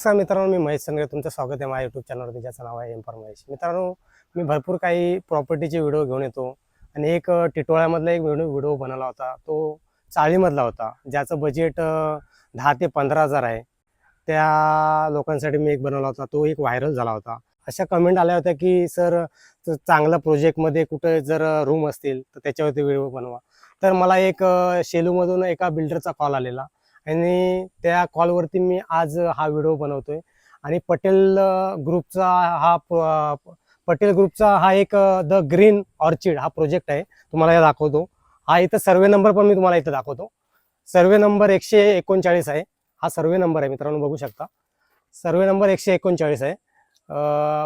नमस्कार मित्रांनो मी महेश संग्रे तुमचं स्वागत आहे माझ्या युट्यूब चॅनलवरती ज्याचं नाव आहे एम्पर महेश मित्रांनो मी भरपूर काही प्रॉपर्टीचे व्हिडिओ घेऊन येतो. आणि एक टिटोळ्यामधला एक व्हिडिओ बनवला होता. तो चाळीमधला होता ज्याचं बजेट दहा ते पंधरा हजार आहे. त्या लोकांसाठी मी एक बनवला होता. तो एक व्हायरल झाला होता. अशा कमेंट आल्या होत्या की सर चांगल्या प्रोजेक्टमध्ये कुठे जर रूम असतील तर त्याच्यावरती व्हिडिओ बनवा. तर मला एक शेलूमधून एका बिल्डरचा कॉल आलेला. आणि त्या कॉलवरती मी आज हा व्हिडिओ बनवतोय. आणि पटेल ग्रुपचा हा पटेल ग्रुपचा हा एक द ग्रीन ऑर्चिड हा प्रोजेक्ट आहे. तुम्हाला या दाखवतो. हा इथं सर्वे नंबर पण मी तुम्हाला इथं दाखवतो. सर्वे नंबर एकशे एकोणचाळीस आहे. हा सर्वे नंबर आहे मित्रांनो बघू शकता. सर्वे नंबर एकशे एकोणचाळीस आहे.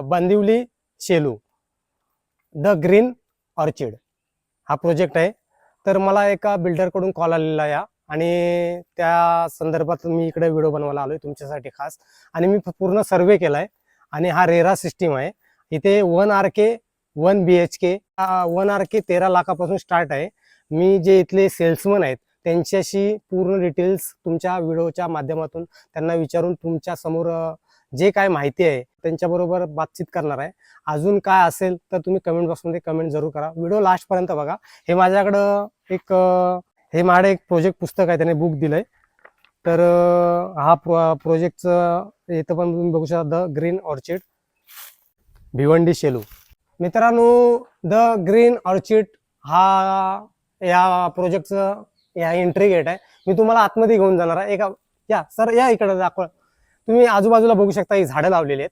Bandivali Shelu the green orchid हा प्रोजेक्ट आहे. तर मला एका बिल्डरकडून कॉल आलेला या आणि त्या संदर्भात मी इकडे व्हिडिओ बनवायला आलोय तुमच्यासाठी खास. आणि मी पूर्ण सर्वे केलाय. आणि हा रेरा सिस्टीम आहे. इथे one R K one B H K one R K तेरा लाखापासून स्टार्ट आहे. मी जे इथले सेल्समन आहेत त्यांच्याशी पूर्ण डिटेल्स तुमच्या व्हिडिओच्या माध्यमातून त्यांना विचारून तुमच्यासमोर जे काय माहिती आहे त्यांच्याबरोबर बातचीत करणार आहे. अजून काय असेल तर तुम्ही कमेंट बॉक्समध्ये कमेंट जरूर करा. व्हिडिओ लास्टपर्यंत बघा. हे माझ्याकडं एक हे माडे एक प्रोजेक्ट पुस्तक आहे त्याने बुक दिलंय. तर हा प्रो प्रोजेक्टचं इथं पण तुम्ही बघू शकता the green orchid Bhiwandi Shelu. मित्रांनो द ग्रीन ऑर्चिड हा या प्रोजेक्टचं या एंट्री गेट आहे. मी तुम्हाला आतमध्ये घेऊन जाणार आहे. एका या सर या इकडे दाखवा. तुम्ही आजूबाजूला बघू शकता ही झाडं लावलेली आहेत.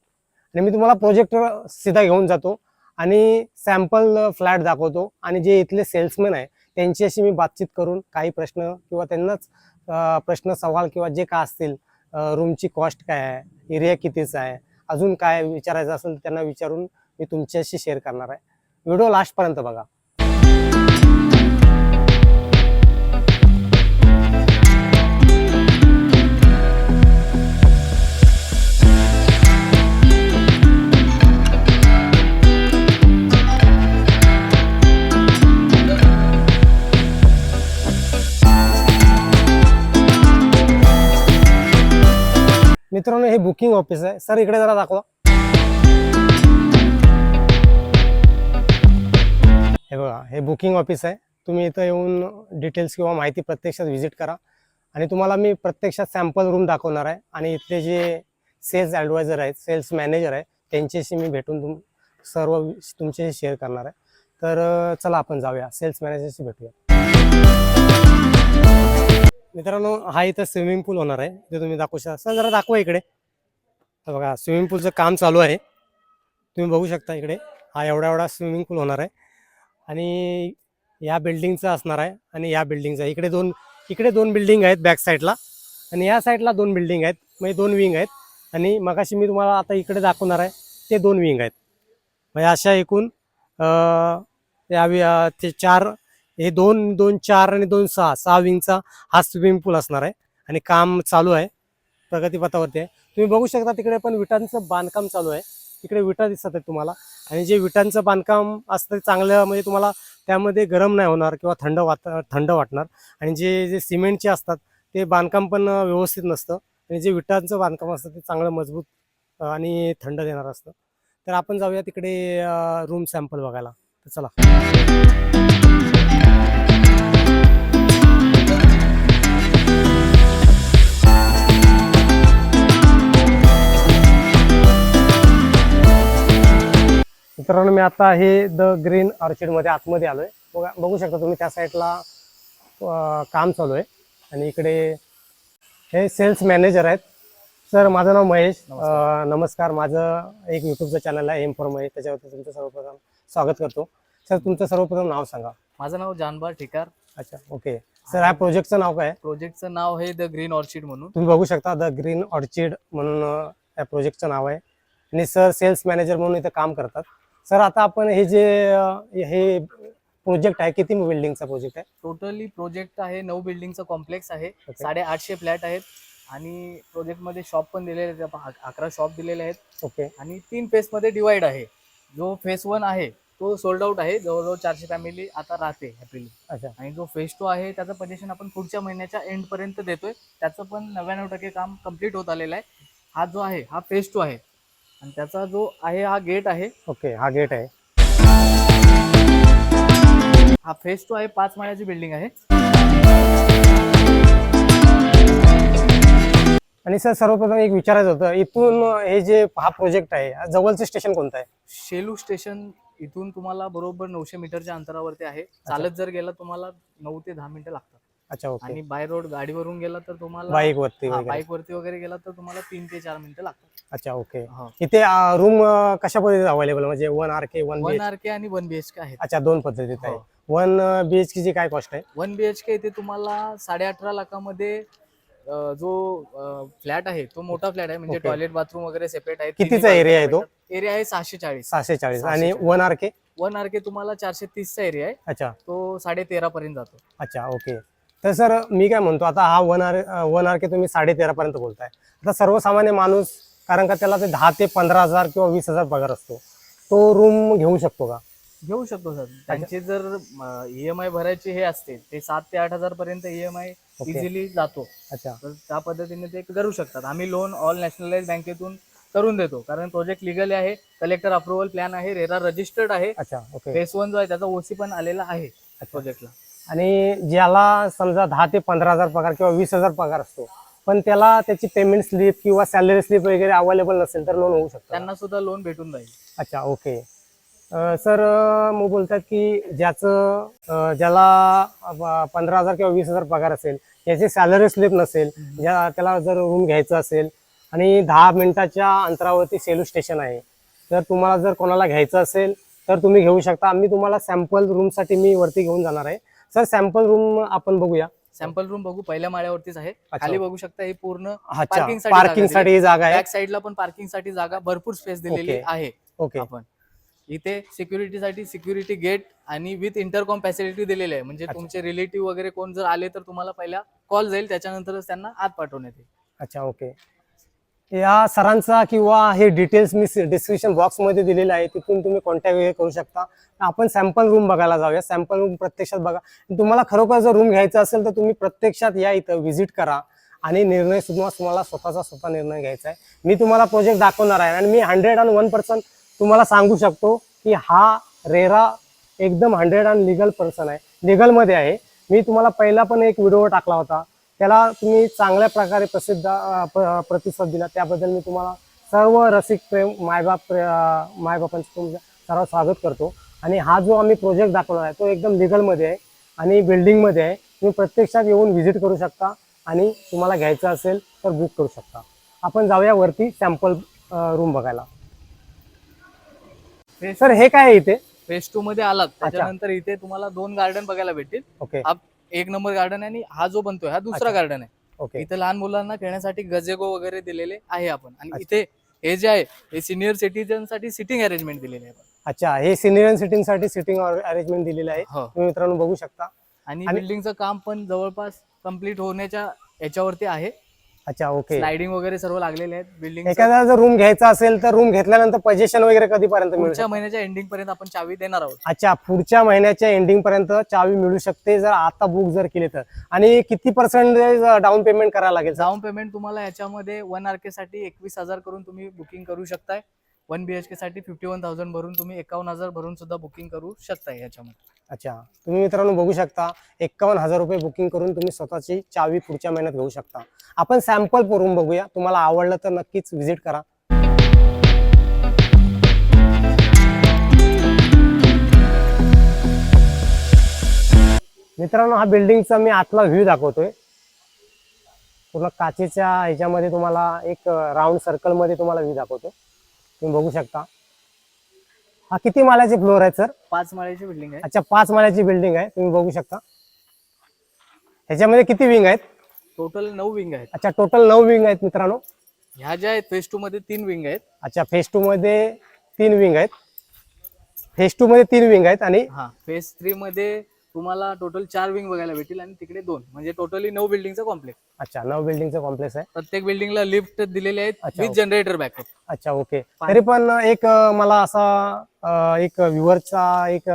आणि मी तुम्हाला प्रोजेक्ट सीधा घेऊन जातो आणि सॅम्पल फ्लॅट दाखवतो. आणि जे इथले सेल्समॅन आहे त्यांच्याशी मी बातचीत करून काही प्रश्न किंवा त्यांनाच प्रश्न सवाल किंवा जे काय असतील रूमची कॉस्ट काय आहे एरिया कितीचा आहे अजून काय विचारायचं असेल त्यांना विचारून मी तुमच्याशी शेअर करणार आहे. व्हिडिओ लास्टपर्यंत बघा. मित्रांनो हे बुकिंग ऑफिस आहे. सर इकडे जरा दाखवा. हे बघा हे बुकिंग ऑफिस आहे. तुम्ही इथं येऊन डिटेल्स किंवा माहिती प्रत्यक्षात व्हिजिट करा. आणि तुम्हाला मी प्रत्यक्षात सॅम्पल रूम दाखवणार आहे. आणि इथले जे सेल्स ॲडवायझर आहेत सेल्स मॅनेजर आहे त्यांच्याशी मी भेटून तुम सर्व तुमच्याशी शेअर करणार आहे. तर चला आपण जाऊया. सेल्स मॅनेजरशी भेटूया. मित्रांनो हा इथं स्विमिंग पूल होणार आहे. ते तुम्ही दाखवू शकता सर जरा दाखवा इकडे. बघा स्विमिंग पूलचं काम चालू आहे. तुम्ही बघू शकता इकडे हा एवढा एवढा स्विमिंग पूल होणार आहे. आणि या बिल्डिंगचं असणार आहे आणि या बिल्डिंगचं इकडे दोन इकडे दोन बिल्डिंग आहेत बॅक साईडला आणि या साईडला दोन बिल्डिंग आहेत. म्हणजे दोन विंग आहेत. आणि मगाशी मी तुम्हाला आता इकडे दाखवणार आहे ते दोन विंग आहेत. म्हणजे अशा एकूण या वि- ते चार हे दोन दोन चार आणि दोन सहा सहा विंगचा हा स्विमिंग पूल असणार आहे. आणि काम चालू आहे. प्रगतीपथावरती आहे. तुम्ही बघू शकता तिकडे पण विटांचं बांधकाम चालू आहे. तिकडे विटा दिसत आहेत तुम्हाला. आणि जे विटांचं बांधकाम असतं ते चांगलं म्हणजे तुम्हाला त्यामध्ये गरम नाही होणार किंवा थंड वात थंड वाटणार. आणि जे जे सिमेंटचे असतात ते बांधकाम पण व्यवस्थित नसतं. आणि जे विटांचं बांधकाम असतं ते चांगलं मजबूत आणि थंड देणार असतं. तर आपण जाऊया तिकडे रूम सॅम्पल बघायला. तर चला. मित्रांनो मी आता हे द ग्रीन ऑर्चिडमध्ये आतमध्ये आलोय. बघा बघू शकता तुम्ही त्या साईडला काम चालू आहे. आणि इकडे हे सेल्स मॅनेजर आहेत. सर माझं नाव महेश. नमस्कार. माझं एक युट्यूबचं चॅनल आहे एम फॉर महेश. त्याच्यावरती तुमचं सर्वप्रथम स्वागत करतो. सर तुमचं सर्वप्रथम नाव सांगा. माझं नाव जानबार ठिकार. अच्छा ओके सर ह्या प्रोजेक्टचं नाव काय आहे? प्रोजेक्टचं नाव आहे द ग्रीन ऑर्चिड म्हणून. तुम्ही बघू शकता द ग्रीन ऑर्चिड म्हणून या प्रोजेक्टचं नाव आहे. आणि सर सेल्स मॅनेजर म्हणून इथं काम करतात. सर आता आपण हे जे अं, हे प्रोजेक्ट आहे किती बिल्डिंगचा प्रोजेक्ट आहे? टोटली प्रोजेक्ट आहे नऊ बिल्डिंगचा कॉम्प्लेक्स आहे Okay. साडे आठशे फ्लॅट आहेत आणि प्रोजेक्टमध्ये शॉप पण दिलेले आहेत अक- अकरा शॉप दिलेले आहेत. ओके. आणि तीन फेसमध्ये डिवाइड आहे. जो फेस वन आहे तो सोल्ड आउट आहे जवळजवळ चारशे फॅमिली आता राहते हॅपीली अच्छा. आणि जो फेस टू आहे त्याचं पोझिशन आपण पुढच्या महिन्याच्या एंड पर्यंत देतोय. त्याचं पण नव्याण्णव टक्के काम कंप्लीट होत आलेलं आहे. हा जो आहे हा फेस टू आहे आणि त्याचा जो आहे हा गेट आहे. ओके हा गेट आहे. हा फेस टू आहे पाच माळ्याची बिल्डिंग आहे. आणि सर सर्वप्रथम एक विचारायचं होतं इथून हे जे हा प्रोजेक्ट आहे जवळचं स्टेशन कोणतं आहे? शेलू स्टेशन इथून तुम्हाला बरोबर नऊशे मीटरच्या अंतरावरती आहे. चालत जर गेला तुम्हाला नऊ ते दहा मिनिटं लागतात. अच्छा ओके. आणि बाय रोड गाडीवरून गेला तर तुम्हाला बाईक वरती वगैरे. बाईक वरती वगैरे गेला तर तुम्हाला तीन ते चार मिनिटं लागतात. अच्छा ओके. हो. इथे रूम कशा पद्धतीने अवेलेबल म्हणजे one R K one one R K आणि वन बी एच के आहेत. अच्छा दोन पद्धतीत आहे. हो. वन बी एच ची काय कॉस्ट आहे? वन बी एच के इथे तुम्हाला साडे अठरा लाखामध्ये अं, जो फ्लॅट आहे तो मोठा फ्लॅट आहे. म्हणजे Okay. टॉयलेट बाथरूम वगैरे सेपरेट आहे कितीचा area आहे तो? एरिया आहे सहाशे चाळीस सहाशे चाळीस आणि. One R K one R K तुम्हाला चारशे तीसचा एरिया आहे. अच्छा. तो साडे तेरा पर्यंत जातो. अच्छा ओके. तर सर मी काय म्हणतो आता हा one R one R K तुम्ही साडे तेरा पर्यंत बोलताय. आता सर्वसामान्य माणूस कारण का त्याला ते दहा ते पंधरा हजार किंवा वीस हजार पगार असतो. तो रूम घेऊ शकतो का? घेऊ शकतो सर. त्यांचे जर ई एम आय भरायचे हे असते ते सात ते आठ हजार पर्यंत E M I Okay. Easily जातो. अच्छा. तर त्या पद्धतीने ते करू शकतात. आम्ही लोन ऑल नॅशनलाइज बँकेतून करून देतो. कारण प्रोजेक्ट लिगली आहे कलेक्टर अप्रुव्हल प्लॅन आहे रेरा रजिस्टर्ड आहे. अच्छा ओके. फेस वन जो आहे त्याचा ओसी पण आलेला आहे प्रोजेक्टला आणि ज्याला समजा दहा ते पंधरा हजार पगार किंवा वीस हजार पगार असतो पण त्याला त्याची पेमेंट स्लिप किंवा सॅलरी स्लिप वगैरे अवेलेबल नसेल तर लोन होऊ शकतं? त्यांना सुद्धा लोन भेटून जाईल. अच्छा ओके अं, सर अं, मग बोलतात की ज्याचं अं, ज्याला पंधरा हजार किंवा वीस हजार पगार असेल याची सॅलरी स्लिप नसेल ज्या त्याला जर रूम घ्यायचं असेल आणि दहा मिनिटाच्या अंतरावरती सेलू स्टेशन आहे तर तुम्हाला जर कोणाला घ्यायचं असेल तर तुम्ही घेऊ शकता. आम्ही तुम्हाला सॅम्पल रूमसाठी मी वरती घेऊन जाणार आहे. सर सॅम्पल रूम आपण बघूया. सॅम्पल रूम बघू पहिल्या माळ्यावरतीच आहे. खाली बघू शकता ही पूर्ण Parking साठी जागा आहे. बॅक साईडला पण पार्किंगसाठी जागा भरपूर स्पेस दिलेली. आहे ओके आपण. इथे सिक्युरिटीसाठी सिक्युरिटी गेट आणि विथ इंटरकॉम फॅसिलिटी दिलेली आहे. म्हणजे. तुमचे रिलेटिव्ह वगैरे कोण जर आले तर तुम्हाला पहिला कॉल जाईल त्याच्यानंतरच त्यांना आत पाठवण्यात येईल. अच्छा ओके या सरांचा किंवा हे डिटेल्स मी डिस्क्रिप्शन बॉक्समध्ये दिलेलं आहे तिथून तुम्ही कॉन्टॅक्ट वगैरे करू शकता. आपण सॅम्पल रूम बघायला जाऊया. सॅम्पल रूम प्रत्यक्षात बघा. तुम्हाला खरोखर जर रूम घ्यायचा असेल तर तुम्ही प्रत्यक्षात या इथं व्हिजिट करा आणि निर्णय सुद्धा तुम्हाला स्वतःचा स्वतः निर्णय घ्यायचा आहे. मी तुम्हाला प्रोजेक्ट दाखवणार आहे आणि मी हंड्रेड अँड वन पर्सेंट तुम्हाला सांगू शकतो की हा रेरा एकदम हंड्रेड अँड लिगल पर्सन आहे. लिगलमध्ये आहे. मी तुम्हाला पहिला पण एक व्हिडिओ टाकला होता. त्याला तुम्ही चांगल्या प्रकारे प्रसिद्ध प्रतिसाद दिला. त्याबद्दल मी तुम्हाला सर्व रसिक प्रेम मायबाप मायबापांचं तुमचं सर्व स्वागत करतो. आणि हा जो आम्ही प्रोजेक्ट दाखवणार आहे तो एकदम लिगलमध्ये आहे आणि बिल्डिंगमध्ये आहे. तुम्ही प्रत्यक्षात येऊन व्हिजिट करू शकता आणि तुम्हाला घ्यायचं असेल तर बुक करू शकता. आपण जाऊया वरती सॅम्पल रूम बघायला. सर हे काय आहे इथे? फेस टू मध्ये आलात. त्याच्यानंतर इथे तुम्हाला दोन गार्डन बघायला भेटतील. ओके एक नंबर गार्डन आहे आणि हा जो बनतोय हा दुसरा. गार्डन आहे. ओके. इथे लहान मुलांना खेळण्यासाठी गजेगो वगैरे दिलेले आहे आपण. आणि. इथे हे जे आहे हे सिनियर सिटीजनसाठी सिटिंग अरेंजमेंट दिलेले आहे. अच्छा हे सिनियर सिटिंगसाठी सिटिंग अरेंजमेंट दिलेलं आहे. हो. तुम्ही मित्रांनो बघू शकता. आणि आणि- बिल्डिंगचं काम पण जवळपास कंप्लीट होण्याच्या याच्यावरती आहे. अच्छा ओके स्लायडिंग वगैरे सर्व लागलेले आहेत. बिल्डिंग एखाद्याला जर रूम घ्यायचा असेल तर रूम घेतल्यानंतर पोझिशन वगैरे कधीपर्यंत मिळू पुढच्या शकते? महिन्याच्या एंडिंग पर्यंत आपण चावी देणार आहोत. अच्छा पुढच्या महिन्याच्या एंडिंग पर्यंत चावी मिळू शकते जर आता बुक जर केली तर. आणि किती पर्सेंटेज डाऊन पेमेंट करायला लागेल डाऊन पेमेंट तुम्हाला याच्यामध्ये वन आर के साठी एकवीस हजार करून तुम्ही बुकिंग करू शकताय. वन बी एच के साठी फिफ्टी वन थाउजंड भरून तुम्ही एकावन्न हजार भरून सुद्धा बुकिंग करू शकता याच्यामध्ये अच्छा. तुम्ही मित्रांनो बघू शकता एकावन्न हजार रुपये बुकिंग करून तुम्ही स्वतःची चावी पुढच्या महिन्यात घेऊ शकता. आपण सॅम्पल रूम बघूया. तुम्हाला आवडलं तर नक्कीच व्हिजिट करा. मित्रांनो हा बिल्डिंगचा मी आतला व्ह्यू दाखवतोय. पूर्ण काचेच्या ह्याच्यामध्ये तुम्हाला एक राऊंड सर्कलमध्ये तुम्हाला व्ह्यू दाखवतो तुम्ही बघू शकता. हा किती माल्याचे फ्लोअर आहेत सर पाच माळ्याची बिल्डिंग आहे. अच्छा पाच माळ्याची बिल्डिंग आहे. तुम्ही बघू शकता. ह्याच्यामध्ये किती विंग आहेत? टोटल नऊ विंग आहेत. अच्छा टोटल नऊ विंग आहेत मित्रांनो. ह्या ज्या आहेत फेज टू मध्ये तीन विंग आहेत. अच्छा फेज टू मध्ये तीन विंग आहेत. फेज टू मध्ये तीन विंग आहेत आणि हा फेज थ्री मध्ये तुम्हाला टोटल चार विंग बघायला भेटतील आणि तिकडे दोन. म्हणजे टोटली नऊ बिल्डिंगचा कॉम्प्लेक्स अच्छा नऊ बिल्डिंगचं कॉम्प्लेक्स आहे. प्रत्येक बिल्डिंगला लिफ्ट दिलेले आहेत विथ. जनरेटर बॅकअप अच्छा ओके. तरी पण एक मला असा एक व्ह्युअरचा एक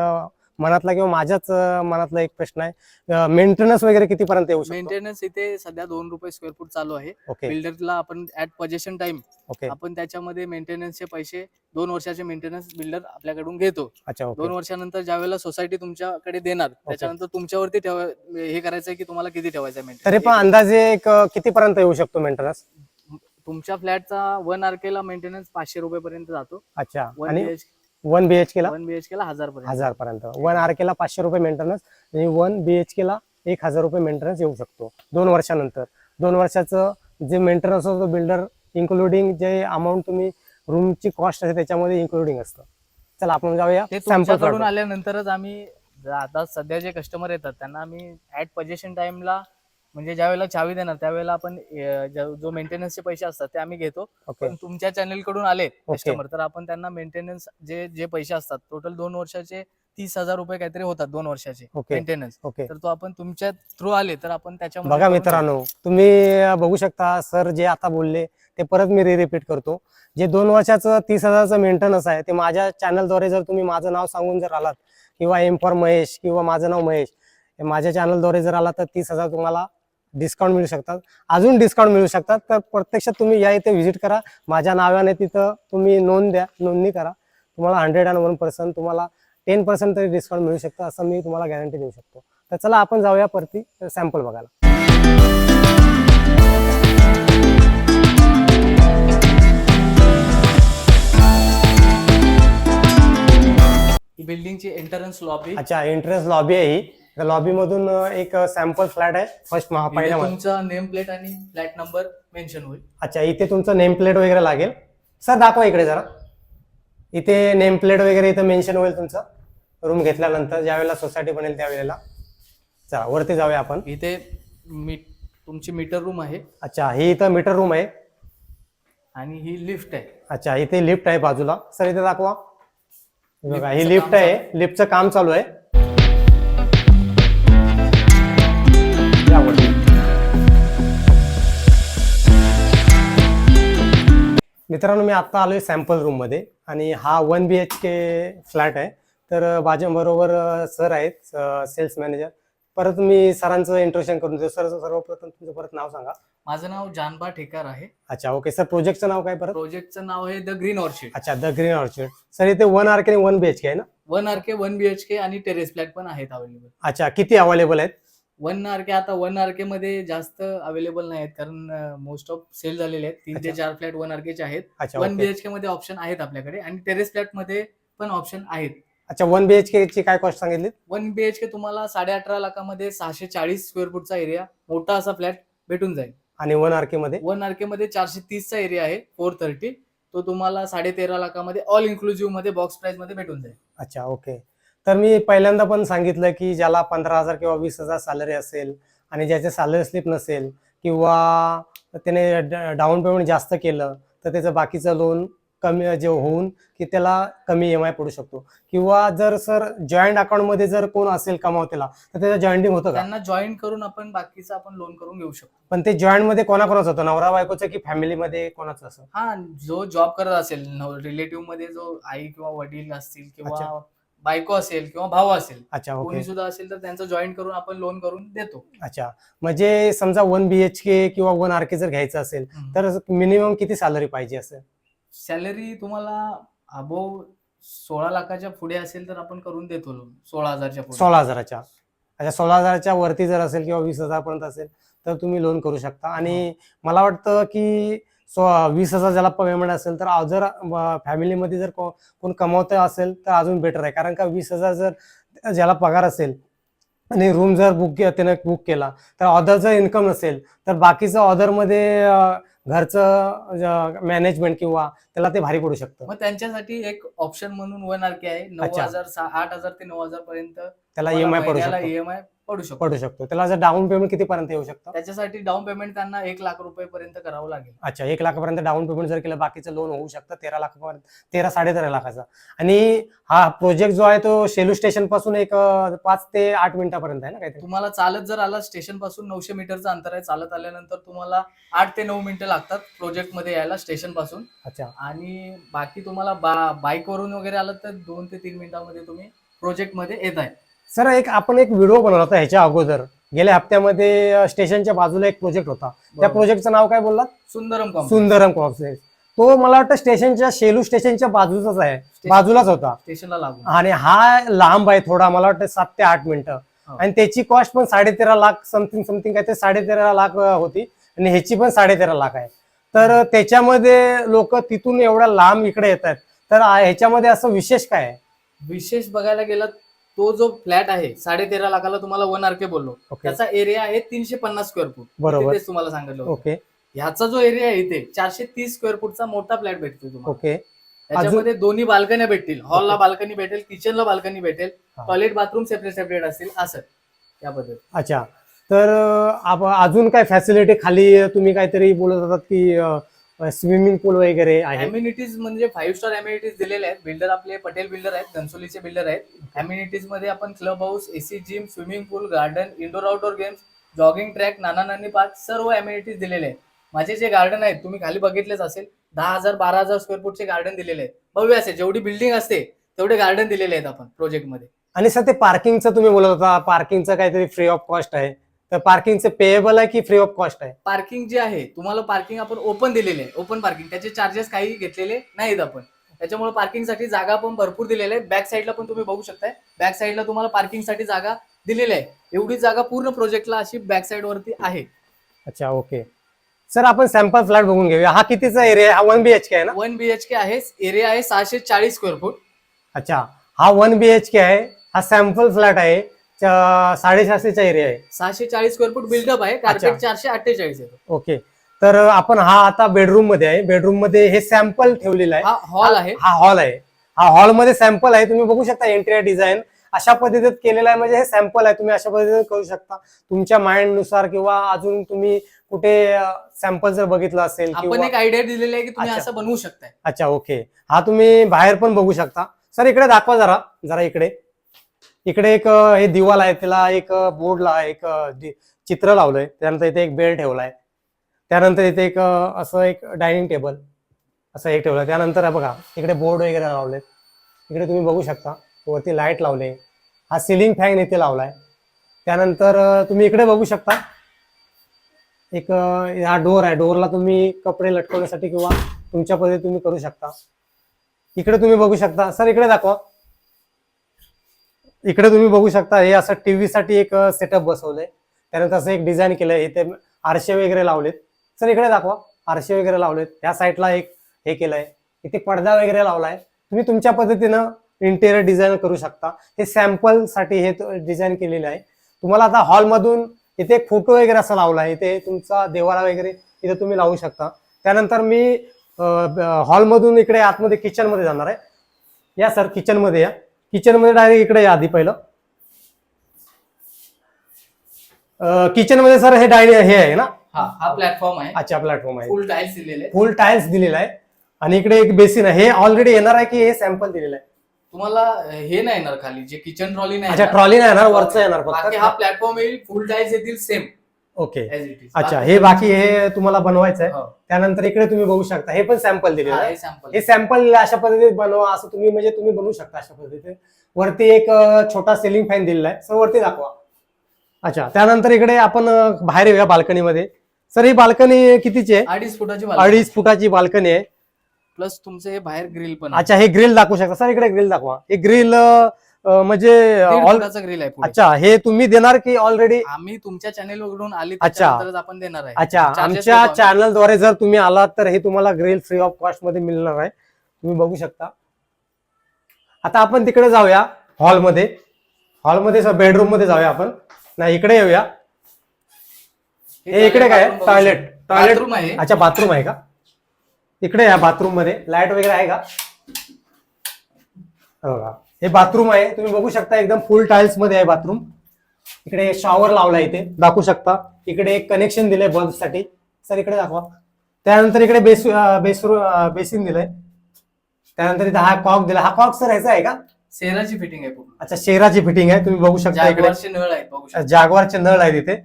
मनातला किंवा माझ्याच मनातला एक प्रश्न आहे. मेंटेनन्स वगैरे कितीपर्यंत येऊ शकतो? मेंटेनन्स इथे सध्या दोन रुपये स्क्वेअर फूट चालू आहे. बिल्डरला आपण ऍट पोझिशन टाइम ओके आपण त्याच्यामध्ये मेंटेनन्सचे पैसे दोन वर्षाचे मेंटेनन्स बिल्डर आपल्याकडून घेतो. अच्छा दोन वर्षानंतर ज्या वेळेला सोसायटी तुमच्याकडे देणार त्याच्यानंतर तुमच्यावरती ठेवा हे करायचं आहे की तुम्हाला किती ठेवायचं आहे तरी पण. अंदाजे कितीपर्यंत येऊ शकतो मेंटेनन्स तुमच्या फ्लॅटचा वन आर ला मेंटेनन्स पाचशे रुपये पर्यंत जातो. अच्छा. वन आणि बीएच वन बीएचके ला? वन बीएचके ला हजार पर्यंत हजार पर्यंत वन आर के ला पाचशे रुपये मेंटेनन्स आणि वन बीएचके ला एक हजार रुपये मेंटेनन्स येऊ शकतो. दोन वर्षानंतर. दोन वर्षाचं जे मेंटेनन्स होतो बिल्डर इन्क्लुडिंग जे अमाऊंट तुम्ही रूमची कॉस्ट असते त्याच्यामध्ये इन्क्लुडिंग असतं. चला आपण जाऊया सॅम्पल आल्यानंतरच आम्ही आता सध्या जे कस्टमर येतात त्यांना आम्ही ऍट पोझिशन टाइमला म्हणजे ज्या वेळेला चावी देणार त्यावेळेला आपण अं, ज्या- जो मेंटेनन्सचे पैसे असतात ते आम्ही घेतो. ओके. पण तुमच्या चॅनलकडून आले कस्टमर तर आपण त्यांना मेंटेनन्स जे जे पैसे असतात टोटल दोन वर्षाचे तीस हजार रुपये काहीतरी होतात दोन वर्षाचे ओके. Maintenance okay. तर तो आपण तुमच्या थ्रू आले तर आपण त्याच्यामध्ये बघा करून मित्रांनो तुम्ही अं, बघू शकता सर जे आता बोलले ते परत मी रिपीट करतो. जे दोन वर्षाचं तीस हजाराचं मेंटेनन्स आहे ते माझ्या चॅनलद्वारे जर तुम्ही माझं नाव सांगून जर आलात किंवा एम फॉर महेश किंवा माझं नाव महेश हे माझ्या चॅनलद्वारे जर आला तर तीस हजार तुम्हाला डिस्काउंट मिळू शकतात. अजून डिस्काउंट मिळू शकतात. तर प्रत्यक्षात तुम्ही या इथे व्हिजिट करा. माझ्या नावाने तिथं तुम्ही नोंद द्या. नोंदणी करा. तुम्हाला हंड्रेड अँड वन पर्सेंट तुम्हाला टेन पर्सेंट तरी डिस्काउंट मिळू शकतं. असं मी तुम्हाला गॅरंटी देऊ शकतो. तर चला आपण जाऊया परती. सॅम्पल बघायला. ही बिल्डिंगची एंट्रन्स लॉबी अच्छा एंट्रन्स लॉबी आहे ही. लॉबी मधून एक सॅम्पल फ्लॅट आहे फर्स्ट पहिल्या. तुमचा नेम प्लेट आणि फ्लॅट नंबर मेन्शन होईल. अच्छा इथे तुमचं नेम प्लेट वगैरे लागेल. सर दाखवा इकडे जरा. इथे नेम प्लेट वगैरे इथं मेन्शन होईल तुमचं. रूम घेतल्यानंतर ज्यावेळेला सोसायटी बनेल त्यावेळेला. चला वरती जाऊया आपण. इथे मी तुमची मीटर रूम आहे. अच्छा ही इथं मीटर रूम आहे. आणि ही लिफ्ट आहे. अच्छा इथे लिफ्ट आहे बाजूला. सर इथे दाखवा. हे बघा ही लिफ्ट आहे. लिफ्टचं काम चालू आहे. वरती. मित्रांनो मी आता आलोय सॅम्पल रूममध्ये आणि हा one B H K flat आहे. तर माझ्याबरोबर सर आहेत सेल्स मॅनेजर परत मी सरांचं इंट्रोडक्शन करून देतो. सर सर्वप्रथम तुमचं परत नाव सांगा. माझं नाव जानबा ठेकार आहे. अच्छा ओके सर प्रोजेक्टचं नाव काय परत? प्रोजेक्टचं नाव आहे द ग्रीन ऑर्चिड अच्छा द ग्रीन ऑर्चिड सर इथे one R K one B H K आहे ना? One R K one BHK आणि टेरेस फ्लॅट पण आहेत अवेलेबल अच्छा किती अवेलेबल आहेत? वन आर के आता वन आर के मध्ये जास्त अवेलेबल नाही आहेत कारण मोस्ट ऑफ सेल झालेले आहेत. तीन ते. चार फ्लॅट वन आर केचे आहेत. अच्छा वन ओके. बीएचके मध्ये ऑप्शन आहेत आपल्याकडे आणि टेरेस फ्लॅटमध्ये पण ऑप्शन आहेत. अच्छा वन बी एच के ची काय कॉस्ट सांगितली वन बीएचके तुम्हाला साडे अठरा लाखामध्ये सहाशे चाळीस स्क्वेअर फूटचा एरिया मोठा असा फ्लॅट भेटून जाईल. आणि वन आर के मध्ये? वन आर के मध्ये चारशे तीसचा एरिया आहे फोर थर्टी तो तुम्हाला साडे तेरा लाखामध्ये ऑल इन्क्लुझिव्हमध्ये बॉक्स प्राइसमध्ये भेटून जाईल. अच्छा ओके. तर मी पहिल्यांदा पण सांगितलं की ज्याला पंधरा हजार किंवा वीस हजार सॅलरी असेल आणि ज्याचे सॅलरी स्लिप नसेल किंवा त्याने डाऊन पेमेंट जास्त केलं तर त्याचं बाकीचं लोन कमी जे होऊन की त्याला कमी एम आय पडू शकतो. किंवा जर सर जॉईंट अकाउंटमध्ये जर कोण असेल कमावतेला तर त्याचं जॉईंटिंग होतं का? त्यांना जॉईन करून आपण बाकीचं आपण लोन करून घेऊ शकतो. पण ते जॉईंटमध्ये कोणाकोणाचं होतं? नवरा बायकोचं की फॅमिलीमध्ये कोणाचं असं? हा जो जॉब करत असेल रिलेटिव्हमध्ये जो आई किंवा वडील असतील किंवा. बायको असेल किंवा भाऊ असेल अच्छा ओके. कोणी सुद्धा असेल तर त्यांचं जॉईन करून आपण लोन करून देतो. अच्छा म्हणजे समजा वन बी एच के किंवा वन आर के जर घ्यायचं असेल तर मिनिमम किती सॅलरी पाहिजे असेल? सॅलरी तुम्हाला अबोव सोळा लाखाच्या पुढे असेल तर आपण करून देतो लोन सोळा हजारच्या पुढे. सोळा हजाराच्या. अच्छा सोळा हजाराच्या वरती जर असेल किंवा वीस हजारपर्यंत असेल तर तुम्ही लोन करू शकता. आणि मला वाटतं की सो वीस हजार ज्याला पेमेंट असेल तर जर फॅमिलीमध्ये जर कोण कमवतं असेल तर अजून बेटर आहे. कारण का वीस हजार जर ज्याला पगार असेल आणि रूम जर बुक त्याने बुक केला तर ऑदर जर इन्कम नसेल तर बाकीचं ऑदरमध्ये घरचं मॅनेजमेंट किंवा त्याला ते भारी पडू शकतं. मग त्यांच्यासाठी एक ऑप्शन म्हणून वन आर के आहे नऊ. हजार आठ हजार ते नऊ हजार पर्यंत त्याला ई एम आय पडू शकतो. ईएमआय पडू शकतो. पडू शकतो. त्याला जर डाऊन पेमेंट कितीपर्यंत येऊ शकतं? त्याच्यासाठी डाऊन पेमेंट त्यांना एक लाख रुपये पर्यंत करावं लागेल. अच्छा एक लाखापर्यंत डाऊन पेमेंट जर केलं बाकीचं लोन होऊ शकतं तेरा लाखापर्यंत तेरा साडे तेरा लाखाचा. आणि हा प्रोजेक्ट जो आहे तो शेलू स्टेशनपासून एक पाच ते आठ मिनिटापर्यंत आहे ना काहीतरी? तुम्हाला चालत जर आला स्टेशनपासून नऊशे मीटरचं अंतर आहे चालत आल्यानंतर तुम्हाला आठ ते नऊ मिनिटं लागतात प्रोजेक्टमध्ये यायला स्टेशनपासून. अच्छा. आणि बाकी तुम्हाला बा बाईक वरून वगैरे आलं तर दोन ते तीन मिनिटांमध्ये तुम्ही प्रोजेक्टमध्ये येत आहे सर एक आपण एक व्हिडिओ बनवला होता ह्याच्या अगोदर. गेल्या हप्त्यामध्ये स्टेशनच्या बाजूला एक प्रोजेक्ट होता. त्या. प्रोजेक्टचं नाव काय बोललात? सुंदरम सुंदरम कॉम्प्लेक्स तो मला वाटतं स्टेशनच्या शेलू स्टेशनच्या बाजूचाच आहे. बाजूलाच होता. स्टेशनला लागून. आणि हा लांब आहे थोडा मला वाटतं सात ते आठ मिनिटं. हो. आणि त्याची कॉस्ट पण साडेतेरा लाख समथिंग समथिंग काय ते साडेतेरा लाख अं, होती. आणि ह्याची पण साडेतेरा लाख आहे. तर त्याच्यामध्ये लोक तिथून एवढ्या लांब इकडे येत आहेत तर आ- ह्याच्यामध्ये असं विशेष काय आहे? विशेष बघायला गेला तो जो फ्लॅट आहे साडे तेरा लाखाला तुम्हाला वन आर के बोललो. ओके. त्याचा एरिया आहे तीनशे पन्नास स्क्वेअर फूट बरोबर. तेच तुम्हाला सांगितलं होतं. ओके. ह्याचा जो एरिया आहे इथे चारशे तीस स्क्वेअर फूटचा मोठा फ्लॅट भेटतो तुम्हाला. ओके. त्याच्यामध्ये दोन्ही बाल्कन्या भेटतील. हॉलला बाल्कनी भेटेल किचनला बाल्कनी भेटेल हा. टॉयलेट बाथरूम सेपरेट सेपरेट असतील असं. त्या पद्धतीत अच्छा. तर अं, आप- अजून काय फॅसिलिटी खाली तुम्ही काहीतरी बोलत होतात की स्विमिंग पूल वगैरे आहे. अम्युनिटीज म्हणजे फाईव्ह स्टार अम्युनिटीज दिलेले आहेत. बिल्डर आपले पटेल बिल्डर आहेत घनसोलीचे बिल्डर आहेत. अम्युनिटीजमध्ये आपण club house AC gym swimming pool garden indoor outdoor games jogging track नाना नानी पार्क सर्व अम्युनिटीज दिलेले आहेत. माझे जे गार्डन आहेत तुम्ही खाली बघितलेच असेल दहा हजार बारा हजार स्क्वेअर फूटचे गार्डन दिलेले आहेत. भव्य असे जेवढी बिल्डिंग असते तेवढे गार्डन दिलेले आहेत आपण प्रोजेक्टमध्ये. आणि सर ते पार्किंगचं तुम्ही बोलत होता पार्किंगचं काहीतरी फ्री ऑफ कॉस्ट आहे. तर पार्किंगचं पेएबल आहे की फ्री ऑफ कॉस्ट आहे? पार्किंग जे आहे तुम्हाला पार्किंग आपण ओपन दिलेले आहे. ओपन पार्किंग त्याचे चार्जेस काही घेतलेले नाहीत आपण. त्याच्यामुळे पार्किंगसाठी जागा पण भरपूर दिलेली आहे बॅक साईडला पण तुम्ही बघू शकताय. बॅक साईडला तुम्हाला पार्किंगसाठी जागा दिलेली आहे. एवढी जागा पूर्ण प्रोजेक्टला अशी बॅक साईड वरती आहे. अच्छा ओके सर आपण सॅम्पल फ्लॅट बघून घेऊया. हा कितीचा एरिया हा वन बीएचके आहे ना? वन बीएचके आहे. एरिया आहे सहाशे चाळीस स्क्वेअर फूट अच्छा. हा वन बीएचके आहे. हा सॅम्पल फ्लॅट आहे. साडेसहाशेचा एरिया आहे. सहाशे चाळीस स्क्वेअर फूट बिल्डअप आहे. कार्पेट चारशे अठ्ठेचाळीस येतो ओके तर आपण हा आता बेडरूममध्ये आहे. बेडरूममध्ये हे सॅम्पल ठेवलेलं आहे. हा हॉल आहे. हा हॉल आहे. हा हॉलमध्ये सॅम्पल आहे. तुम्ही बघू शकता इंटेरियर डिझाईन अशा पद्धतीत केलेलं आहे म्हणजे हे सॅम्पल आहे. तुम्ही अशा पद्धतीने करू शकता. तुमच्या माइंडनुसार किंवा अजून तुम्ही कुठे सॅम्पल जर बघितलं असेल आपण एक आयडिया दिलेली आहे की तुम्ही. असं बनवू शकताय. अच्छा ओके हा तुम्ही बाहेर पण बघू शकता. सर इकडे दाखवा जरा. जरा इकडे. इकडे एक हे दिवाल आहे त्याला एक बोर्डला एक चित्र लावलंय त्यानंतर इथे एक बेड ठेवलाय. त्यानंतर इथे एक असं एक डायनिंग टेबल असं एक ठेवलं त्यानंतर बघा इकडे बोर्ड वगैरे लावलेत. इकडे तुम्ही बघू शकता वरती लाइट लावले. हा सिलिंग फॅन इथे लावलाय. त्यानंतर तुम्ही इकडे बघू शकता एक हा डोर आहे. डोरला तुम्ही कपडे लटकवण्यासाठी किंवा तुमच्या पद्धती तुम्ही करू शकता. इकडे तुम्ही बघू शकता. सर इकडे दाखवा. इकडे तुम्ही बघू शकता हे असं टीव्ही साठी एक सेटअप बसवलंय. त्यानंतर असं एक डिझाईन केलंय इथे आरशे वगैरे लावलेत. सर इकडे दाखवा. आरशे वगैरे लावलेत. त्या साईडला एक हे केलंय. इथे पडदा वगैरे लावलाय. तुम्ही तुमच्या पद्धतीनं इंटेरियर डिझाईन करू शकता. हे सॅम्पलसाठी हे डिझाईन केलेलं आहे. तुम्हाला आता हॉलमधून इथे एक फोटो वगैरे असा लावला आहे. इथे तुमचा देवारा वगैरे इथे तुम्ही लावू शकता. त्यानंतर मी हॉलमधून इकडे आतमध्ये किचनमध्ये जाणार आहे. या सर किचनमध्ये या. किचनमध्ये डायरेक्ट इकडे या आधी पहिलं. किचनमध्ये सर हे डायनिंग हे आहे ना? हा हा प्लॅटफॉर्म आहे. अच्छा प्लॅटफॉर्म आहे. फुल टाईल्स दिलेले. फुल टाइल्स दिलेला आहे. आणि इकडे एक बेसिन आहे. हे ऑलरेडी येणार आहे की हे सॅम्पल दिलेलं आहे? तुम्हाला हे नाही येणार खाली. जे किचन ट्रॉली नाही अच्छा. ट्रॉली नाही येणार वरचं येणार बाकी हा फक्त प्लॅटफॉर्म येईल. फुल टाईल्स येतील सेम ओके अच्छा हे बाकी हे तुम्हाला बनवायचं आहे. हो. त्यानंतर इकडे तुम्ही बघू शकता. हे पण सॅम्पल दिलेलं आहे. हे सॅम्पल अशा पद्धतीने बनवा असं तुम्ही म्हणजे तुम्ही बनवू शकता अशा पद्धतीने वरती एक छोटा सिलिंग फॅन दिलेला आहे. सर वरती दाखवा. अच्छा त्यानंतर इकडे आपण बाहेर येऊया बाल्कनीमध्ये. सर ही बाल्कनी कितीची आहे? अडीच फुटाची अडीच फुटाची बाल्कनी आहे. प्लस तुमचे हे बाहेर ग्रिल पण. अच्छा हे ग्रिल दाखवू शकता. सर इकडे ग्रिल दाखवा. हे ग्रिल म्हणजे ऑल ग्रिल आहे पुढे. अच्छा हे तुम्ही देणार की ऑलरेडी आम्ही तुमच्या चॅनेल वरून आली अच्छा. त्याच्यानंतरच आपण देणार आहे. अच्छा Charges आमच्या देतो आम्ही. चॅनलद्वारे जर तुम्ही आलात तर हे तुम्हाला ग्रिल फ्री ऑफ कॉस्टमध्ये मिळणार आहे. तुम्ही बघू शकता. आता आपण तिकडे जाऊया हॉलमध्ये हॉलमध्ये बेडरूममध्ये जाऊया आपण. नाही इकडे येऊया. हे इकडे काय बघू टॉयलेट शकता. टॉयलेट Bathroom आहे. अच्छा बाथरूम आहे का? इकडे या बाथरूममध्ये. लाइट वगैरे आहे का? हे बघा. हे बाथरूम आहे. तुम्ही बघू शकता एकदम फुल टाइल्समध्ये आहे बाथरूम इकडे शॉवर लावला इथे. दाखवू शकता. इकडे एक कनेक्शन दिलंय बल्बसाठी. सर इकडे दाखवा. त्यानंतर इकडे बेस बेसरू बेसिन दिलंय. त्यानंतर इथे हा कॉक दिला. हा कॉक सर ह्याचा आहे का? सेराची फिटिंग आहे पूर्ण. अच्छा शेराची फिटिंग आहे. तुम्ही बघू शकता इकडे. नळ आहेत बघू शकता. जागवारचे नळ आहे तिथे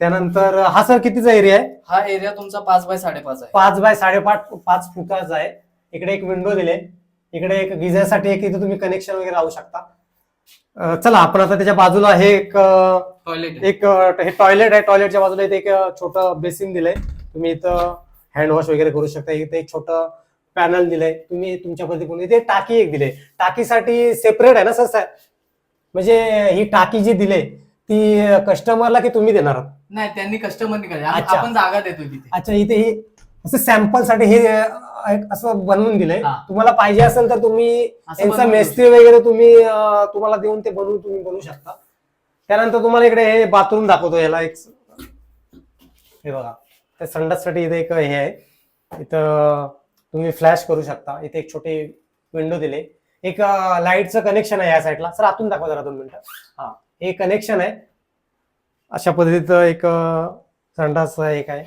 त्यानंतर हा सर कितीचा एरिया आहे? हा एरिया तुमचा पाच बाय साडेपाच आहे. पाच बाय साडेपाच पाच फुटाचा आहे. इकडे एक विंडो दिले इकडे एक गिझरसाठी एक इथे तुम्ही कनेक्शन वगैरे लावू शकता. चला आपण आता त्याच्या बाजूला हे एक टॉयलेट एक हे टॉयलेट आहे. टॉयलेटच्या बाजूला इथे एक छोटं बेसिन दिलंय. तुम्ही इथं हँड वॉश वगैरे करू शकता. इथे एक छोटं पॅनल दिलंय. तुम्ही तुमच्या पद्धतीने इथे टाकी एक दिले टाकीसाठी सेपरेट आहे ना सर? म्हणजे ही टाकी जी दिले ती कस्टमरला की तुम्ही देणार? नाही त्यांनी अच्छा. आपण जागा तिथे. अच्छा इथे हे असं सॅम्पलसाठी हे एक असं बनवून दिलंय. हा. तुम्हाला पाहिजे असेल तर तुम्ही असं यांचा बनवून मेस्त्री वगैरे तुम्ही अं, तुम्हाला देऊन ते बनवून तुम्ही बनवू शकता. त्यानंतर तुम्हाला इकडे हे बाथरूम दाखवतो याला एक. हे बघा. त्या संडाससाठी इथे एक हे आहे. इथं तुम्ही फ्लॅश करू शकता. इथे एक छोटे विंडो दिले. एक लाईटचं कनेक्शन आहे या साईडला. सर आतून दाखवा जरा दोन मिनिटं. हा. हे कनेक्शन आहे. अशा पद्धतीचं एक अं, संडास एक आहे.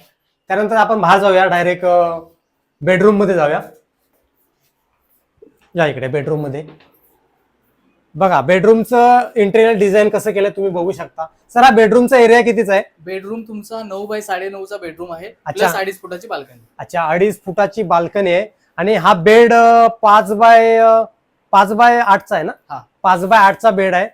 त्यानंतर आपण बाहेर जाऊया. डायरेक्ट बेडरूममध्ये जाऊया. या इकडे बेडरूममध्ये. बघा बेडरूमचं इंटेरियर डिझाईन कसं केलं तुम्ही बघू शकता. सर हा बेडरूमचा एरिया कितीचा आहे? बेडरूम तुमचा नऊ बाय साडे नऊचा बेडरूम आहे अच्छा. अडीच फुटाची बाल्कनी अच्छा अडीच फुटाची बाल्कनी आहे. आणि हा बेड पाच बाय पाच बाय आठचा आहे ना? हा. पाच बाय आठचा बेड आहे.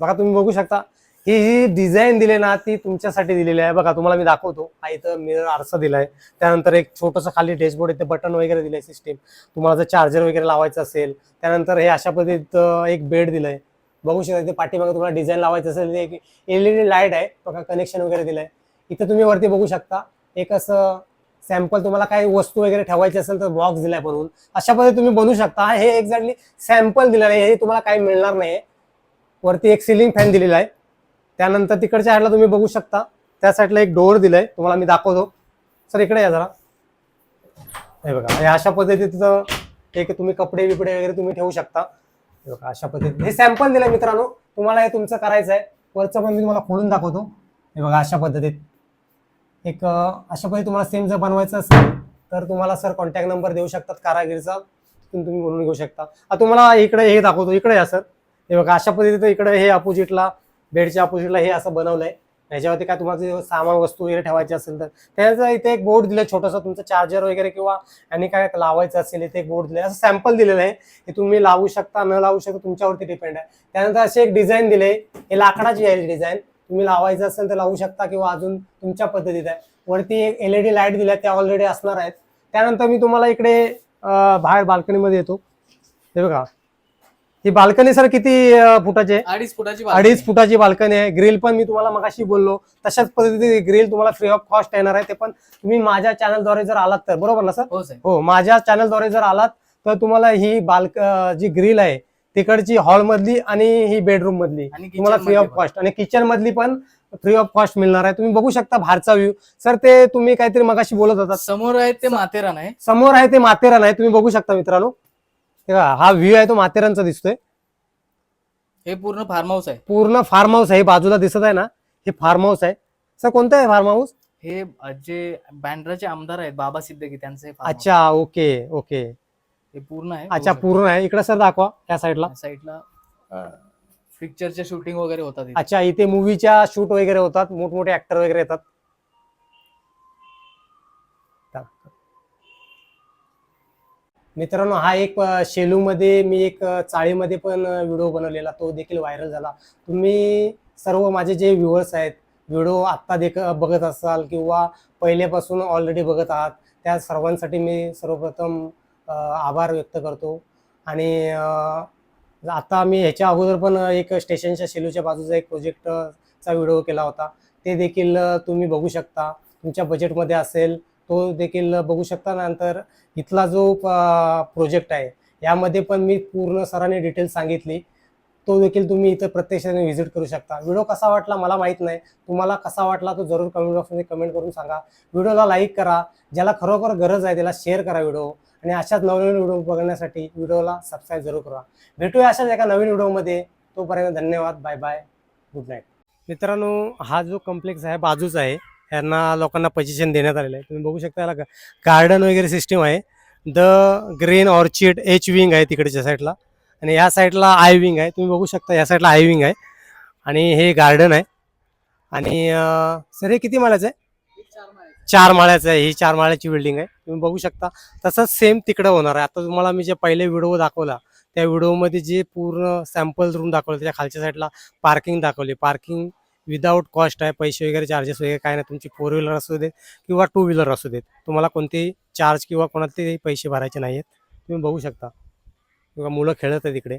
बघा तुम्ही बघू शकता. ही जी डिझाईन दिली ना ती तुमच्यासाठी दिलेली आहे. बघा तुम्हाला मी दाखवतो. हा इथं मिरर आरसा दिलाय. त्यानंतर एक छोटंसं खाली डॅशबोर्ड इथे बटन वगैरे दिलंय सिस्टीम तुम्हाला जर चार्जर वगैरे लावायचं असेल त्यानंतर हे अशा पद्धतीत एक बेड दिलंय. बघू शकता इथे पाठीमागे तुम्हाला डिझाईन लावायचं असेल एक एलईडी लाइट आहे. बघा कनेक्शन वगैरे दिलंय. इथं तुम्ही वरती बघू शकता एक असं सॅम्पल तुम्हाला काही वस्तू वगैरे ठेवायची असेल तर बॉक्स दिलाय बनवून अशा पद्धतीने तुम्ही बनवू शकता. हे एक्झॅक्टली सॅम्पल दिलेलं आहे. हे तुम्हाला काही मिळणार नाही वरती एक सिलिंग फॅन दिलेला आहे. त्यानंतर तिकडच्या साईडला तुम्ही बघू शकता. त्या साईडला एक डोअर दिलाय. तुम्हाला मी दाखवतो. सर इकडे या जरा. हे बघा हे अशा पद्धतीचं एक तुम्ही कपडे बिपडे वगैरे तुम्ही ठेवू शकता. हे बघा अशा पद्धतीने हे सॅम्पल दिलंय मित्रांनो. तुम्हाला हे तुमचं करायचं आहे वरचं पण मी तुम्हाला खोलून दाखवतो. हे बघा अशा पद्धतीत. एक अशा पद्धती तुम्हाला सेम जर बनवायचं असेल तर तुम्हाला सर कॉन्टॅक्ट नंबर देऊ शकतात कारागिरीचा. तिथून तुम्ही बनवून घेऊ शकता. तुम्हाला इकडे हे दाखवतो. इकडे या सर. हे बघा अशा पद्धतीचं इकडे हे अपोजिटला बेडच्या अपोजिटला हे असं बनवलंय. त्याच्यावरती काय तुम्हाला जे सामान वस्तू वगैरे ठेवायची असेल तर. त्याचा इथे एक बोर्ड दिलं छोटंसं तुमचं चार्जर वगैरे किंवा आणि काय लावायचं असेल इथे एक बोर्ड दिलं असं सॅम्पल दिलेलं आहे हे तुम्ही लावू शकता न लावू शकता तुमच्यावरती डिपेंड आहे. त्यानंतर असे एक डिझाईन दिले हे लाकडाची आहे डिझाईन तुम्ही लावायचं असेल तर लावू शकता किंवा अजून तुमच्या पद्धतीत आहे. वरती एक एलईडी लाइट दिल्या त्या ऑलरेडी असणार आहेत. त्यानंतर मी तुम्हाला इकडे बाहेर बाल्कनीमध्ये येतो. हे बघा. ही बाल्कनी सर किती फुटाची आहे? अडीच फुटाची अडीच फुटाची बाल्कनी आहे. ग्रिल पण मी तुम्हाला मगाशी बोललो. तशाच पद्धतीने ग्रिल तुम्हाला फ्री ऑफ कॉस्ट येणार आहे. ते पण तुम्ही माझ्या चॅनलद्वारे जर आलात तर. बरोबर ना सर? हो हो माझ्या चॅनलद्वारे जर आलात तर तुम्हाला ही बाल्क जी ग्रिल आहे तिकडची हॉल मधली आणि ही बेडरूम मधली. आणि तुम्हाला फ्री ऑफ. कॉस्ट आणि किचन मधली पण फ्री ऑफ कॉस्ट मिळणार आहे. तुम्ही बघू शकता बाहेरचा व्ह्यू सर ते तुम्ही काहीतरी मगाशी बोलत होता समोर आहे ते माथेरान आहे. समोर आहे ते माथेरान आहे. तुम्ही बघू शकता मित्रांनो. हे हा व्ह्यू आहे तो माथेरानचा दिसतोय. हे पूर्ण फार्म हाऊस आहे. पूर्ण फार्म हाऊस आहे बाजूला दिसत आहे ना हे फार्म हाऊस आहे. सर कोणतं आहे फार्म हाऊस हे जे बँड्राचे आमदार आहेत बाबा सिद्दकी त्यांचे. अच्छा ओके ओके. हे पूर्ण आहे. अच्छा पूर्ण आहे. इकडे सर दाखवा या साईडला साईडला पिक्चरचे शूटिंग वगैरे होतात. अच्छा इथे मूवीच्या शूट वगैरे होतात मोठमोठे ऍक्टर वगैरे येतात. मित्रांनो हा एक शेलूमध्ये मी एक चाळीमध्ये पण व्हिडिओ बनवलेला तो देखील व्हायरल झाला. तुम्ही सर्व माझे जे व्ह्युअर्स आहेत व्हिडिओ आत्ता देख बघत असाल किंवा पहिल्यापासून ऑलरेडी बघत आहात त्या सर्वांसाठी मी सर्वप्रथम आभार व्यक्त करतो. आणि आता मी ह्याच्या अगोदर पण एक स्टेशनच्या शेलूच्या बाजूचा एक प्रोजेक्टचा व्हिडिओ केला होता. ते देखील तुम्ही बघू शकता. तुमच्या बजेटमध्ये असेल तो देखील बघू शकता. नंतर इथला जो प्रोजेक्ट आहे यामध्ये पण मी पूर्ण सरांनी डिटेल सांगितली. तो देखील तुम्ही इथं प्रत्यक्षाने व्हिजिट करू शकता. व्हिडिओ कसा वाटला मला माहीत नाही. तुम्हाला कसा वाटला तो जरूर कमेंट बॉक्समध्ये कमेंट करून सांगा. व्हिडिओला लाईक करा. ज्याला खरोखर गरज आहे त्याला शेअर करा व्हिडिओ आणि अशाच नवनवीन व्हिडिओ बघण्यासाठी व्हिडिओला सबस्क्राईब जरूर करा. भेटूया अशाच एका नवीन व्हिडिओमध्ये तोपर्यंत धन्यवाद. बाय बाय गुड नाईट मित्रांनो हा जो कॉम्प्लेक्स आहे बाजूच आहे. यांना लोकांना पोझिशन देण्यात आलेलं आहे. तुम्ही बघू शकता याला गार्डन वगैरे सिस्टीम आहे. The green orchid H wing आहे तिकडच्या साईडला आणि या साईडला आय विंग आहे. तुम्ही बघू शकता या साईडला आय विंग आहे. आणि हे गार्डन आहे. आणि सर हे किती माळ्याचं आहे? चार माळ्याचं आहे. ही चार माळ्याची बिल्डिंग आहे. तुम्ही बघू शकता. तसंच सेम तिकडं होणार आहे. आता तुम्हाला मी जे पहिले व्हिडिओ दाखवला त्या व्हिडिओमध्ये जे पूर्ण सॅम्पल रूम दाखवले त्याच्या खालच्या साईडला पार्किंग दाखवली. पार्किंग विदाऊट कॉस्ट आहे पैसे वगैरे चार्जेस वगैरे काय नाही तुमची फोर व्हीलर असू देत किंवा टू व्हीलर असू देत तुम्हाला कोणतेही चार्ज किंवा कोणाचे पैसे भरायचे नाही आहेत तुम्ही बघू शकता. किंवा मुलं खेळत आहेत इकडे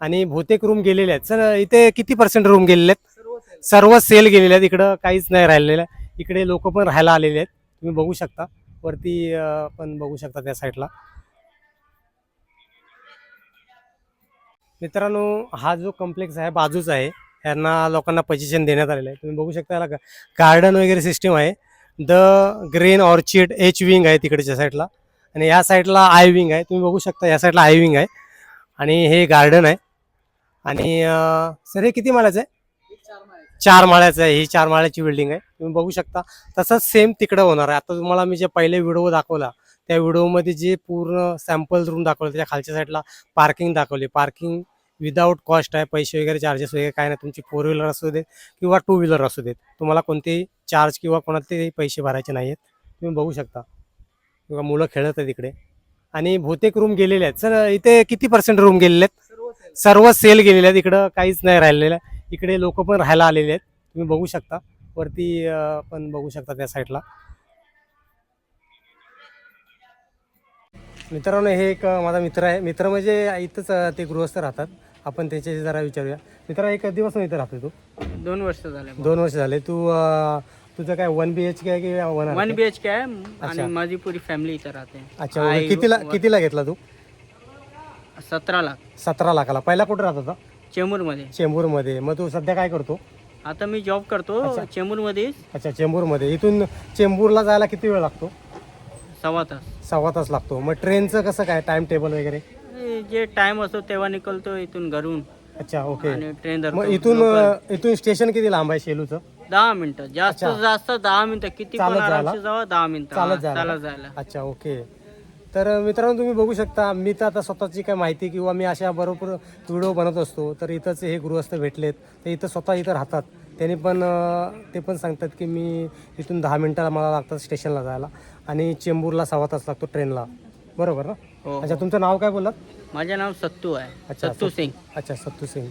आणि बहुतेक रूम गेलेले आहेत. सर इथे किती पर्सेंट रूम गेलेले आहेत? सर्व सेल गेलेले आहेत. इकडं काहीच नाही राहिलेलं इकडे लोक पण राहायला आलेले आहेत. तुम्ही बघू शकता. वरती पण बघू शकता त्या साईडला मित्रांनो हा जो कॉम्प्लेक्स आहे बाजूच आहे. यांना लोकांना पजेशन देण्यात आलेलं आहे. तुम्ही बघू शकता याला गार्डन वगैरे सिस्टीम आहे. The green orchid H wing आहे तिकडच्या साईडला आणि या साईडला आय विंग आहे. तुम्ही बघू शकता या साईडला आय विंग आहे. आणि हे गार्डन आहे. आणि सर हे किती माळ्याचं आहे? चार माळ्याचं आहे. ही चार माळ्याची बिल्डिंग आहे. तुम्ही बघू शकता. तसंच सेम तिकडं होणार आहे. आता तुम्हाला मी जे पहिले व्हिडिओ दाखवला त्या व्हिडिओमध्ये जे पूर्ण सॅम्पल रूम दाखवलं त्याच्या खालच्या साईडला पार्किंग दाखवली. पार्किंग विदाऊट कॉस्ट आहे पैसे वगैरे चार्जेस वगैरे काय नाही तुमची फोर व्हीलर असू देत किंवा टू व्हीलर असू देत तुम्हाला कोणतेही चार्ज किंवा कोणाचे पैसे भरायचे नाही आहेत तुम्ही बघू शकता. किंवा मुलं खेळत आहेत इकडे. आणि बहुतेक रूम गेलेले आहेत. सर इथे किती पर्सेंट रूम गेलेले आहेत? सर्व सेल गेलेले आहेत. इकडं काहीच नाही राहिलेलं. इकडे लोक पण राहायला आलेले आहेत. तुम्ही बघू शकता. वरती पण बघू शकता त्या साईडला मित्रांनो हे एक माझा मित्र आहे. मित्र म्हणजे इथंच ते गृहस्थ राहतात. आपण त्याच्याशी जरा विचारूया. मित्र एक दिवस इथं राहतो तू? दोन वर्ष झाले दोन वर्ष झाले. तू अं, तुझं काय वन बी एच के आहे की one one B H K आहे अच्छा. आणि माझी पुरी फॅमिली इथं राहते. अच्छा. आई- कितीला कितीला घेतला तू? सतरा लाख. सतरा लाखाला. पहिला कुठं राहत होता? चेंबूरमध्ये. चेंबूरमध्ये. मग तू सध्या काय करतो? आता मी जॉब करतो अच्छा. चेंबूरमध्येच. अच्छा चेंबूरमध्ये. इथून चेंबूरला जायला किती वेळ लागतो? सव्वा तास. सव्वा तास लागतो. मग ट्रेनचं कसं काय? टाइम टेबल वगैरे? हे जे टाइम असतो तेव्हा निकलतो इथून घरून. अच्छा ओके आणि ट्रेन धरतो मग इथून लोकल. इथून स्टेशन किती लांब आहे शेलूचं? दहा मिनिटं. जास्त अच्छा. जास्त दहा मिनिटं. किती पण चालत जायला? आरामशी जावा दहा मिनिटं. चालत हा, जायला. चालत जायला. अच्छा ओके तर मित्रांनो तुम्ही बघू शकता मी तर आता स्वतःची काय माहिती किंवा मी अशा बरोबर व्हिडिओ बनवत असतो तर इथंच हे गृहस्थ भेटलेत. ते इथं स्वतः इथं राहतात. त्यांनी पण अं, ते पण सांगतात की मी इथून दहा मिनिटाला मला लागतात स्टेशनला जायला. आणि चेंबूरला सव्वा तास लागतो ट्रेनला बरोबर ना? हो अच्छा तुमचं नाव काय बोललात? माझे नाव सत्तू आहे. अच्छा, सत्तू. सिंग. अच्छा सत्तू सिंग.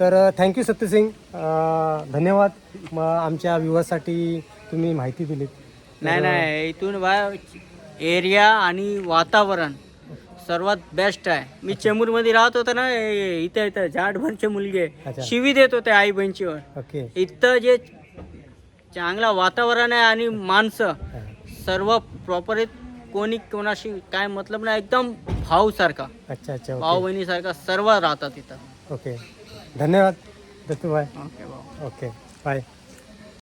तर थँक्यू सत्तू सिंग. अं, धन्यवाद. मग आमच्या व्ह्युअर्ससाठी तुम्ही माहिती दिलीत. नाही नाही इथून बा एरिया आणि वातावरण सर्वात बेस्ट आहे. मी चेंबूरमध्ये राहत होतो ना ए- इथं इथं झाडभरचे मुलगे. अच्छा. शिवी देत होते आई बहिणीवर. ओके. इथं जे चांगला वातावरण आहे आणि माणसं सर्व प्रॉपर आहेत. कोणी कोणाशी काय मतलब नाही एकदम भाऊ सारखा अच्छा अच्छा भाऊ ओके. बहिणीसारखा सर्व राहतात इथं. ओके. धन्यवाद दत्तूभाई. ओके भाऊ. Okay bye